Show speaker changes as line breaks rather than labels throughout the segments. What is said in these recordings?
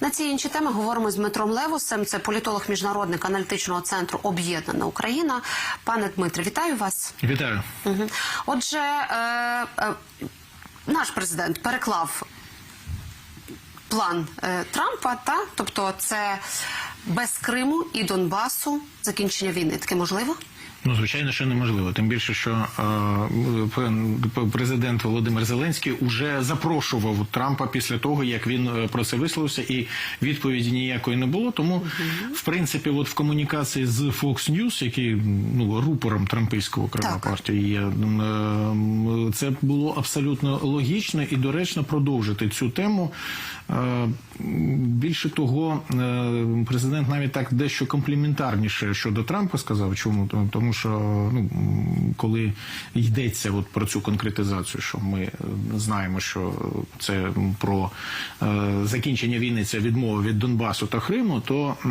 На ці інші теми говоримо з Дмитром Левусем. Це політолог міжнародник аналітичного центру Об'єднана Україна. Пане Дмитре, вітаю вас.
Вітаю.
Угу. Отже, е, е, наш президент переклав план е, Трампа, та тобто це без Криму і Донбасу закінчення війни. Таке можливо?
Ну, звичайно, що неможливо. Тим більше, що е, президент Володимир Зеленський уже запрошував Трампа після того, як він е, про це висловився, і відповіді ніякої не було. Тому, в принципі, от в комунікації з Fox News, який ну рупором трампійського окрема партії є, е, це було абсолютно логічно і доречно продовжити цю тему. Е, Більше того, е, президент навіть так дещо компліментарніше щодо Трампа сказав. Чому Тому- що ну коли йдеться от про цю конкретизацію, що ми знаємо, що це про е, закінчення війни, це відмова від Донбасу та Криму, то е,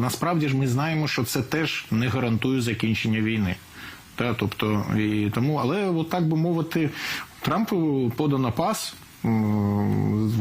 насправді ж ми знаємо, що це теж не гарантує закінчення війни. Та, тобто, і тому, але от так би мовити, Трампу подано пас.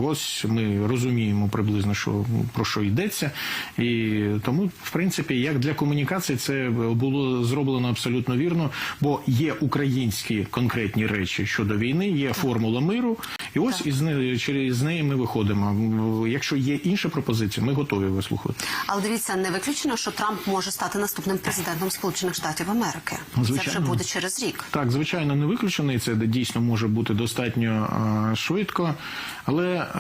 Ось ми розуміємо приблизно, що про що йдеться, і тому, в принципі, як для комунікації, це було зроблено абсолютно вірно, бо є українські конкретні речі щодо війни, є формула миру, і ось із неї через неї ми виходимо. Якщо є інша пропозиція, ми готові вислухати.
Але дивіться, не виключено, що Трамп може стати наступним президентом Сполучених Штатів Америки. Це вже буде через рік.
Так, звичайно, не виключено, і це дійсно може бути достатньо е, швидко. Але е,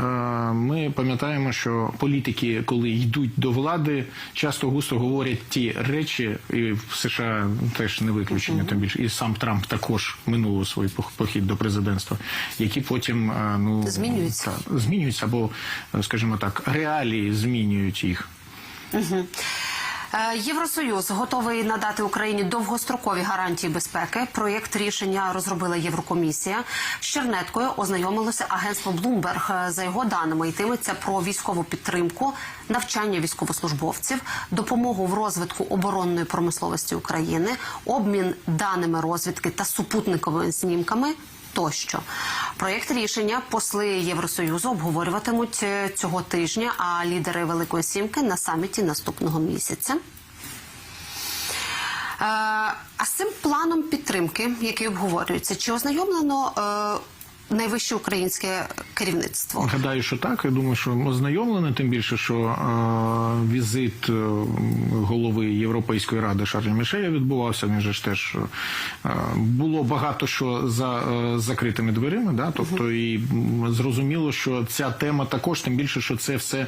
ми пам'ятаємо, що політики, коли йдуть до влади, часто густо говорять ті речі, і в США теж не виключення, тим більше, і сам Трамп також минуло свій похід до президентства, які потім е, ну
Змінюються.
та, змінюються, або, е, скажімо так, реалії змінюють їх.
Е, Євросоюз готовий надати Україні довгострокові гарантії безпеки. Проєкт рішення розробила Єврокомісія. З Чернеткою ознайомилося агентство Bloomberg. Е, За його даними йтиметься про військову підтримку, навчання військовослужбовців, допомогу в розвитку оборонної промисловості України, обмін даними розвідки та супутниковими знімками. Тощо проєкт рішення посли Євросоюзу обговорюватимуть е, цього тижня, а лідери Великої Сімки на саміті наступного місяця. Е, А з цим планом підтримки, який обговорюється, чи ознайомлено е, найвище українське керівництво?
Гадаю, що так. Я думаю, що ознайомлені, тим більше, що е, візит е, голови Європейської ради Шарлі Мішеля відбувався. Він же ж теж е, було багато що за е, закритими дверима. Да? Тобто, і зрозуміло, що ця тема також, тим більше, що це все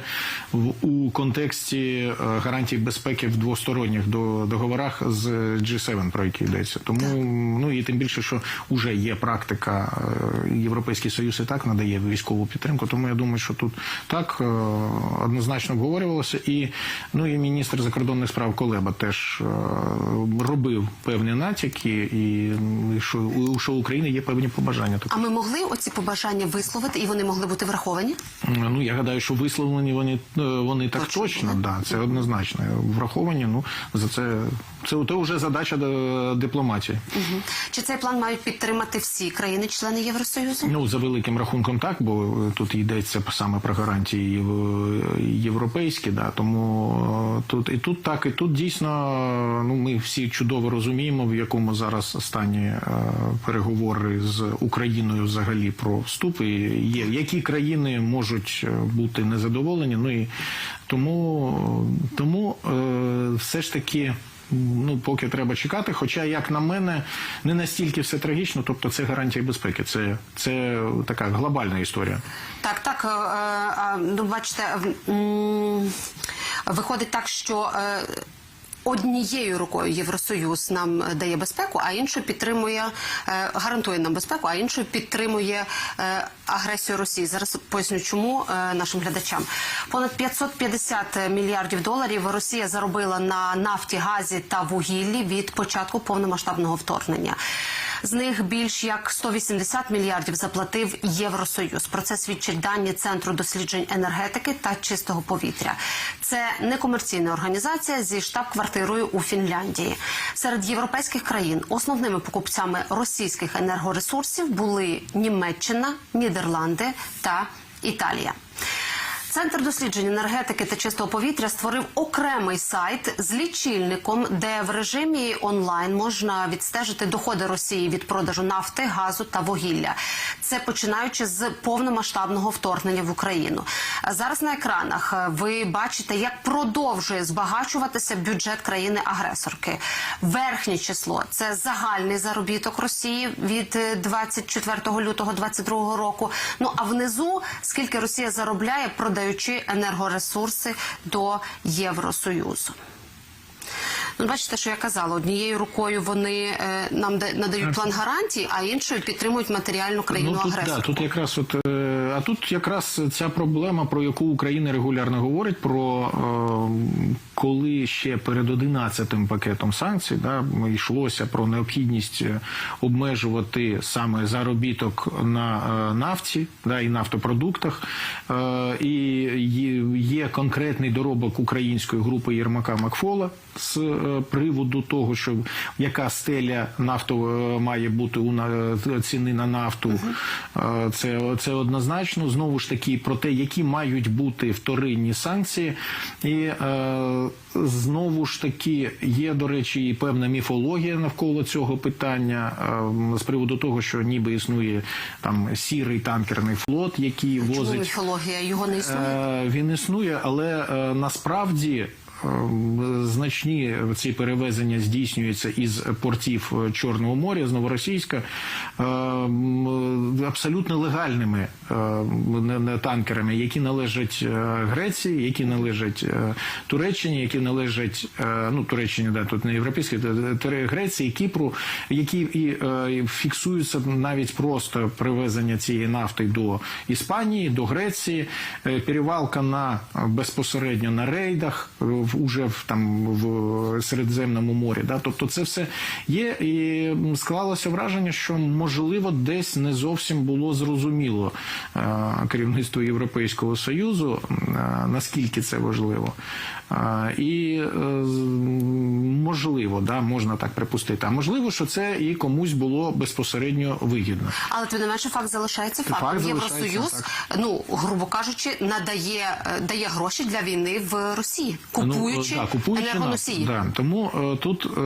в у контексті е, гарантій безпеки в двосторонніх до- договорах з G7, про які йдеться. Тому ну і тим більше, що вже є практика. е, Європейський Союз і так надає військову підтримку. Тому я думаю, що тут так е, однозначно обговорювалося. І ну і міністр закордонних справ Колеба теж е, робив певні натяки, і що у що України є певні побажання.
А ми могли оці побажання висловити, і вони могли бути враховані?
Ну я гадаю, що висловлені вони е, вони так
Точно,
точно,
да,
це однозначно враховані. Ну за це це, це вже задача до дипломатії.
Угу. Чи цей план мають підтримати всі країни-члени Євросоюзу?
Ну за великим рахунком, так, бо е, тут йдеться саме про гарантії єв- європейські, да тому е, тут і тут так, і тут дійсно е, ну ми всі чудово розуміємо, в якому зараз стані е, переговори з Україною взагалі про вступ. І є які країни можуть е, бути незадоволені. Ну і тому, тому е, все ж таки. Ну, поки треба чекати. Хоча, як на мене, не настільки все трагічно, тобто це гарантія безпеки. Це, це така глобальна історія.
Так, так. е, е, Ну, бачите, виходить так, що. Е, Однією рукою Євросоюз нам дає безпеку, а іншою підтримує, е, гарантує нам безпеку, а іншою підтримує е, агресію Росії. Зараз поясню, чому е, нашим глядачам. Понад 550 мільярдів доларів Росія заробила на нафті, газі та вугіллі від початку повномасштабного вторгнення. З них більш як 180 мільярдів заплатив Євросоюз. Про це свідчать дані Центру досліджень енергетики та чистого повітря. Це некомерційна організація зі штаб-квартирою у Фінляндії. Серед європейських країн основними покупцями російських енергоресурсів були Німеччина, Нідерланди та Італія. Центр досліджень енергетики та чистого повітря створив окремий сайт з лічильником, де в режимі онлайн можна відстежити доходи Росії від продажу нафти, газу та вугілля. Це починаючи з повномасштабного вторгнення в Україну. Зараз на екранах е, ви бачите, як продовжує збагачуватися бюджет країни-агресорки. Верхнє число це загальний заробіток Росії від е, 24 лютого 2022 року. Ну а внизу скільки Росія заробляє, продаючи енергоресурси до Євросоюзу. Ну, бачите, що я казала, однією рукою вони е, нам надають план гарантій, а іншою підтримують матеріальну країну
Ну, тут, да, тут якраз от, е, а тут якраз ця проблема, про яку Україна регулярно говорить, про е, коли ще перед 11-тим пакетом санкцій да, йшлося про необхідність е, обмежувати саме заробіток на е, нафті да, і нафтопродуктах. Е, і є, конкретний доробок української групи Єрмака Макфола з е, приводу того, що яка стеля нафту має бути у на- ціни на нафту. Це, це однозначно. Знову ж таки, про те, які мають бути вторинні санкції. І е, знову ж таки є, до речі, і певна міфологія навколо цього питання е, з приводу того, що ніби існує там сірий танкерний флот, який
Чому
возить.
міфологія його не існує?
Е, Він існує, але е, насправді. Е, Значні ці перевезення здійснюються із портів е, Чорного моря, з Новоросійська, е, абсолютно легальними е, не танкерами, які належать е, Греції, які належать Туреччині, які належать ну Туреччині, да, тут не європейські, Греції, Кіпру, які і фіксуються навіть просто привезення цієї нафти до Іспанії, до Греції, перевалка на безпосередньо на рейдах е, в уже в там в Середземному морі. Да? Тобто, це все є, і склалося враження, що можливо десь не зовсім було зрозуміло е, керівництво Європейського союзу, е, наскільки це важливо. Е, І можливо, да, можна так припустити. А можливо, що це і комусь було безпосередньо вигідно.
Але тим не менше факт залишається фактом.
Факт
Євросоюз, ну грубо кажучи, надає дає гроші для війни в Росії, купуючи,
да, купуючи
енергоносії.
Да. Тому е, тут е,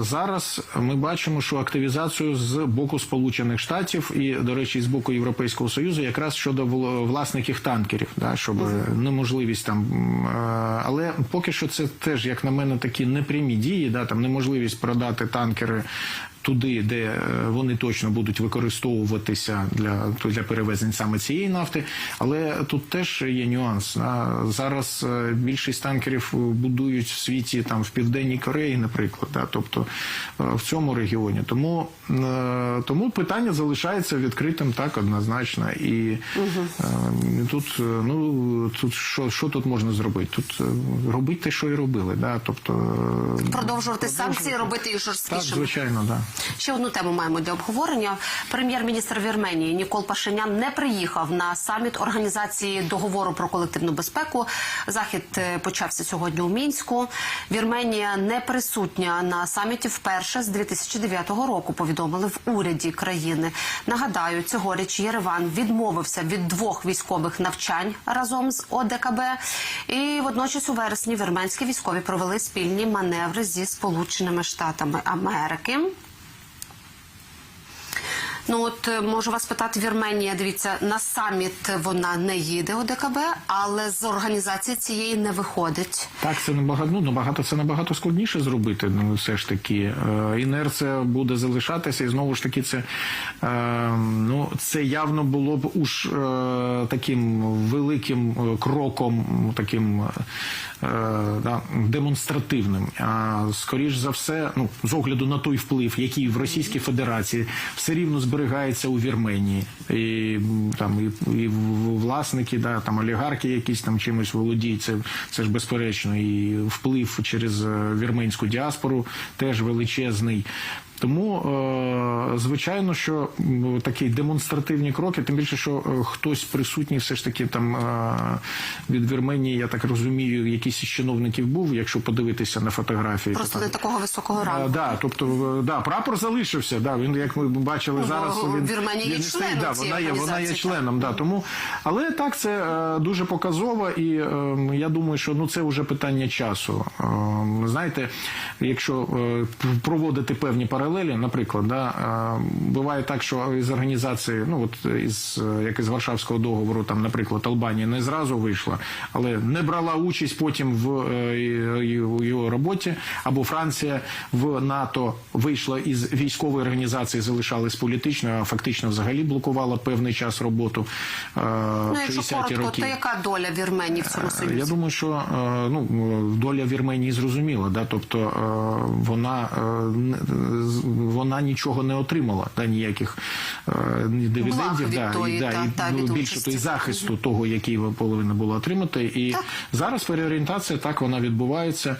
зараз ми бачимо, що активізацію з боку Сполучених Штатів і, до речі, з боку Європейського Союзу, якраз щодо вл- власників танкерів, да, щоб неможливість там. е, Але поки що це теж, як на мене, такі непрямі дії, да, там неможливість продати танкери. Туди, де е, вони точно будуть використовуватися для, для перевезень саме цієї нафти, але тут теж є нюанс. Зараз е, більшість танкерів будують в світі там в південній Кореї, наприклад, да, тобто е, в цьому регіоні. Тому, тому питання залишається відкритим так однозначно. І е, тут ну тут що, що тут можна зробити? Тут робити те, що і робили. Да, тобто е,
Продовжувати санкції, робити їх
так,
жорсткішими.
звичайно, да.
Ще одну тему маємо для обговорення. Прем'єр-міністр Вірменії Нікол Пашинян не приїхав на саміт організації договору про колективну безпеку. Захід е, почався сьогодні у мінську. Вірменія не присутня на саміті вперше з 2009 року. Повідомили в уряді країни. Нагадаю, цьогоріч Єреван відмовився від двох військових навчань разом з ОДКБ. І водночас у вересні вірменські військові провели спільні маневри зі Сполученими Штатами Америки. Ну от е, можу вас питати, Вірменія, дивіться, на саміт вона не їде ОДКБ, але з організації цієї не виходить.
Так, це набагато ну, набагато це набагато складніше зробити. Ну все ж таки, Е, інерція буде залишатися, і знову ж таки, це е, ну це явно було б уж таким великим кроком, таким да, демонстративним. А скоріш за все, ну з огляду на той вплив, який в Російській Федерації все рівно зберігається у Вірменії, і там і, і власники, да там олігархи, якісь там чимось володіють. Це, це ж безперечно, і вплив через е, вірменську діаспору теж величезний. Тому, е, звичайно, що такі демонстративні кроки, тим більше, що е, хтось присутній, все ж таки там е, від Вірменії, я так розумію, якийсь із чиновників був, якщо подивитися на фотографії.
Просто не такого високого
А,
ранку.
да, тобто, да, прапор залишився. Да, він, як ми бачили
Ну,
зараз, він,
Вірменія є
він стоїть.
членом
Да, вона є, вона є членом. Да, тому, але так, це дуже показово, і е, я думаю, що ну це вже питання часу. Е, знаєте, якщо проводити певні паралелі, наприклад, да, е, буває так, що із організації, ну от із е, як із Варшавського договору, там, наприклад, Албанія не зразу вийшла, але не брала участь потім в е, його роботі, або Франція в НАТО вийшла із військової організації, залишалась політичною, а фактично взагалі блокувала певний час роботу
Ну, якщо коротко,
роки.
то яка доля Вірменії в цьому союзі?
Я думаю, що ну доля Вірменії зрозуміла, да, тобто вона вона нічого не отримала, да, ніяких е, ні дивідендів, да,
тої,
і, да,
та-
і
та,
ну, більше
участі.
той захисту того, який ви повинні було отримати. І
Так.
зараз переорієнтація так вона відбувається.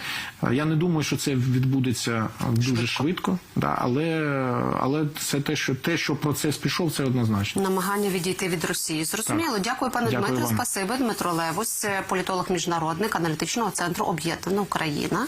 Я не думаю, що це відбудеться дуже швидко, да, але, але це те, що те, що процес пішов, це однозначно.
Намагання відійти від Росії. Зрозуміло. Дякую, пане
Дякую
Дмитре.
вам.
Спасибі. Дмитро Левус, політолог міжнародник аналітичного центру Об'єднана Україна.